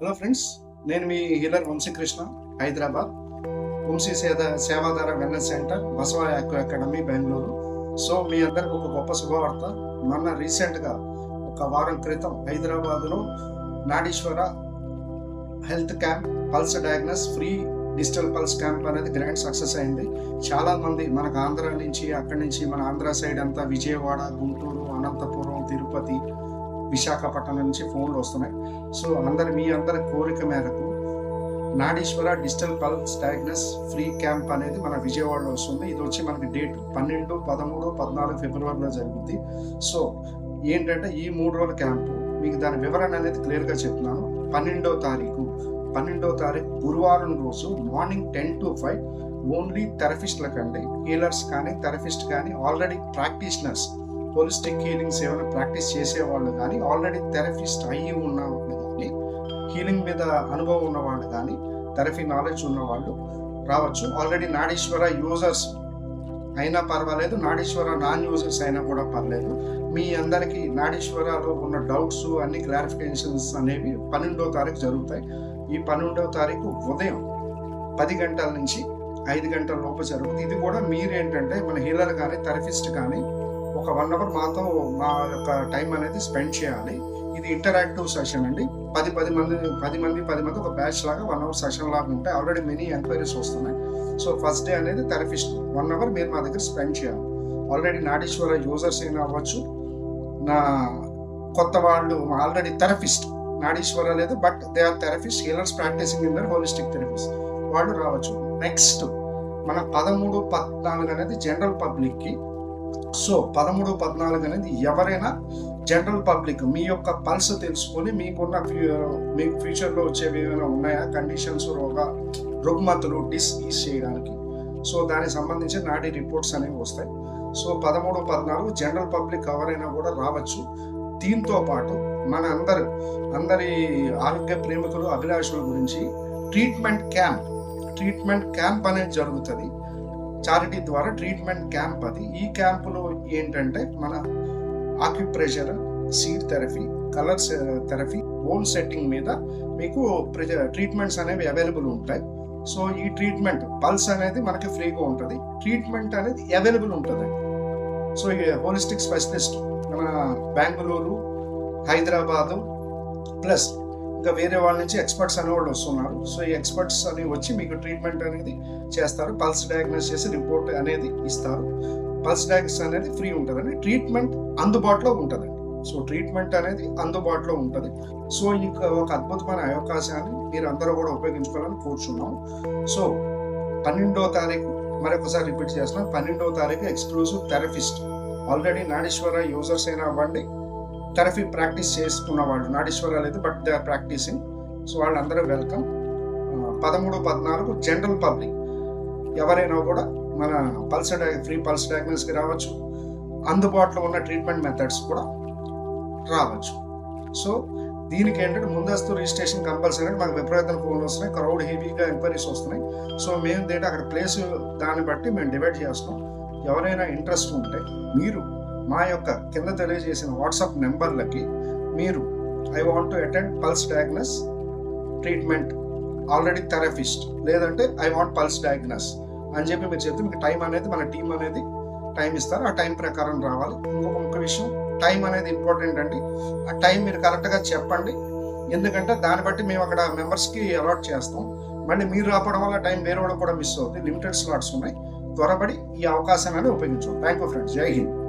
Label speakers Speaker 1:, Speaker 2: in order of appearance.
Speaker 1: Hello friends నేను మీ healer Vamsikrishna Hyderabad. Vamsi సేద Sevadhara wellness centre Basava academy Bengaluru. So మీ అందరికి ఒక గొప్ప శుభవార్త. మొన్న రీసెంట్గా ఒక వారం క్రితం హైదరాబాద్లో Nadishwara health camp pulse diagnosis free digital pulse camp అనేది గ్రాండ్ సక్సెస్ అయింది. చాలామంది మనకు ఆంధ్ర నుంచి అక్కడి నుంచి మన ఆంధ్ర సైడ్ అంతా విజయవాడ గుంటూరు అనంతపురం తిరుపతి విశాఖపట్నం నుంచి ఫోన్లు వస్తున్నాయి. సో అందరి మీ అందరి కోరిక మేరకు Nadishwara digital pulse diagnosis free camp అనేది మన విజయవాడలో వస్తుంది. ఇది వచ్చి మనకి డేట్ పన్నెండు పదమూడు పద్నాలుగు ఫిబ్రవరిలో జరిగింది. సో ఏంటంటే ఈ మూడు రోజుల క్యాంపు మీకు దాని వివరణ అనేది క్లియర్గా చెప్తున్నాను. పన్నెండో తారీఖు పన్నెండో తారీఖు గురువారం రోజు morning ten to five only థెరపిస్ట్లకండి. Healers కానీ థెరపిస్ట్ కానీ ఆల్రెడీ ప్రాక్టీషనర్స్ హోలిస్టిక్ హీలింగ్స్ ఏమైనా ప్రాక్టీస్ చేసేవాళ్ళు కానీ ఆల్రెడీ థెరపిస్ట్ అయ్యి ఉన్న వాళ్ళు కానీ హీలింగ్ మీద అనుభవం ఉన్నవాళ్ళు కానీ థెరపీ నాలెడ్జ్ ఉన్నవాళ్ళు రావచ్చు. ఆల్రెడీ నాడీశ్వర యూజర్స్ అయినా పర్వాలేదు నాడీశ్వర నాన్ యూజర్స్ అయినా కూడా పర్లేదు. మీ అందరికీ నాడీశ్వరలో ఉన్న డౌట్స్ అన్ని క్లారిఫికేషన్స్ అనేవి పన్నెండో తారీఖు జరుగుతాయి. ఈ పన్నెండవ తారీఖు ఉదయం పది గంటల నుంచి ఐదు గంటల లోపు జరుగుతుంది. ఇది కూడా మీరేంటంటే మన హీలర్ కానీ థెరపిస్ట్ కానీ ఒక వన్ అవర్ మాతో మా యొక్క టైం అనేది స్పెండ్ చేయాలి. ఇది ఇంటరాక్టివ్ సెషన్ అండి. పది పది మంది పది మంది పది మంది ఒక బ్యాచ్ లాగా వన్ అవర్ సెషన్ లాగా ఉంటాయి ఆల్రెడీ మెనీ ఎంక్వైరీస్ వస్తున్నాయి. సో ఫస్ట్ డే అనేది థెరపిస్ట్ వన్ అవర్ మీరు మా దగ్గర స్పెండ్ చేయాలి. ఆల్రెడీ నాడీశ్వర యూజర్స్ అయినా అవ్వచ్చు. నా కొత్త వాళ్ళు ఆల్రెడీ థెరపిస్ట్ నాడీశ్వర లేదు but they are therapist healers practising in the holistic therapist వాళ్ళు రావచ్చు. నెక్స్ట్ మన పదమూడు పద్నాలుగు అనేది జనరల్ పబ్లిక్కి సో పదమూడు పద్నాలుగు అనేది ఎవరైనా జనరల్ పబ్లిక్ మీ యొక్క పల్స్ తెలుసుకొని మీకున్న ఫ్యూ- మీకు ఫ్యూచర్లో వచ్చేవి ఏమైనా ఉన్నాయా? కండిషన్స్ రోగ రుగ్మతులు డిసీజ్ చేయడానికి. సో దానికి సంబంధించి నాటి రిపోర్ట్స్ అనేవి వస్తాయి. సో పదమూడు పద్నాలుగు జనరల్ పబ్లిక్ ఎవరైనా కూడా రావచ్చు. దీంతో పాటు మన అందరు అందరి ఆరోగ్య ప్రేమికులు అభిలాషుల గురించి ట్రీట్మెంట్ క్యాంప్ ట్రీట్మెంట్ క్యాంప్ అనేది జరుగుతుంది. చారిటీ ద్వారా ట్రీట్మెంట్ క్యాంప్ అది. ఈ క్యాంపులో ఏంటంటే మన acupressure seed therapy colours therapy own setting మీద మీకు ట్రీట్మెంట్స్ అనేవి అవైలబుల్ ఉంటాయి. సో ఈ ట్రీట్మెంట్ పల్స్ అనేది మనకి ఫ్రీగా ఉంటుంది. ట్రీట్మెంట్ అనేది అవైలబుల్ ఉంటుంది. సో ఈ హోలిస్టిక్ స్పెషలిస్ట్ మన బెంగళూరు హైదరాబాదు ప్లస్ ఇంకా వేరే వాళ్ళ నుంచి ఎక్స్పర్ట్స్ అనేవాళ్ళు వస్తున్నారు. సో ఈ ఎక్స్పర్ట్స్ అని వచ్చి మీకు ట్రీట్మెంట్ అనేది చేస్తారు. పల్స్ డయాగ్నోస్ చేసి రిపోర్ట్ అనేది ఇస్తారు. పల్స్ డయాగ్నోస్ అనేది ఫ్రీ ఉంటుందండి. ట్రీట్మెంట్ అందుబాటులో ఉంటుందండి. సో ట్రీట్మెంట్ అనేది అందుబాటులో ఉంటుంది. సో ఇంకా ఒక అద్భుతమైన అవకాశాన్ని మీరు అందరూ కూడా ఉపయోగించుకోవాలని కోరుచున్నాము సో పన్నెండో తారీఖు మరొకసారి రిపీట్ చేస్తున్నాం. పన్నెండో తారీఖు exclusive therapist. Already Nadeshwara users అయినా అవ్వండి థెరపీ ప్రాక్టీస్ చేసుకున్న వాళ్ళు నాడీశ్వర లేదు but they are practising so వాళ్ళందరూ వెల్కమ్ పదమూడు పద్నాలుగు జనరల్ పబ్లిక్ ఎవరైనా కూడా మన పల్స్ ఫ్రీ పల్స్ డయాగ్నోస్కి రావచ్చు. అందుబాటులో ఉన్న ట్రీట్మెంట్ మెథడ్స్ కూడా రావచ్చు. సో దీనికి ఏంటంటే ముందస్తు రిజిస్ట్రేషన్ కంపల్సరీ అంటే మాకు విపరీతం ఫోన్లు వస్తున్నాయి. క్రౌడ్ హెవీగా ఎంక్వైరీస్ వస్తున్నాయి. సో మేము ఏంటంటే అక్కడ ప్లేస్ దాన్ని బట్టి మేము డివైడ్ చేస్తున్నాం. ఎవరైనా ఇంట్రెస్ట్ ఉంటే మీరు మా యొక్క కింద తెలియజేసిన వాట్సాప్ నెంబర్లకి మీరు I want to attend pulse diagnosis treatment already therapist లేదంటే ఐ వాంట్ పల్స్ డయాగ్నస్ అని చెప్పి మీరు చెప్తే మీకు టైం అనేది మన టీం అనేది టైం ఇస్తారు. ఆ టైం ప్రకారం రావాలి. ఇంకొక ఇంకొక విషయం టైం అనేది ఇంపార్టెంట్ అండి. ఆ టైం మీరు కరెక్ట్గా చెప్పండి. ఎందుకంటే దాన్ని బట్టి మేము అక్కడ మెంబర్స్కి అలాట్ చేస్తాం. మళ్ళీ మీరు రావడం వల్ల టైం వేరే వాళ్ళకి కూడా మిస్ అవుతుంది. లిమిటెడ్ స్లాట్స్ ఉన్నాయి. త్వరపడి ఈ అవకాశాన్ని ఉపయోగించాం థ్యాంక్ యూ ఫ్రెండ్స్ జై హింద్.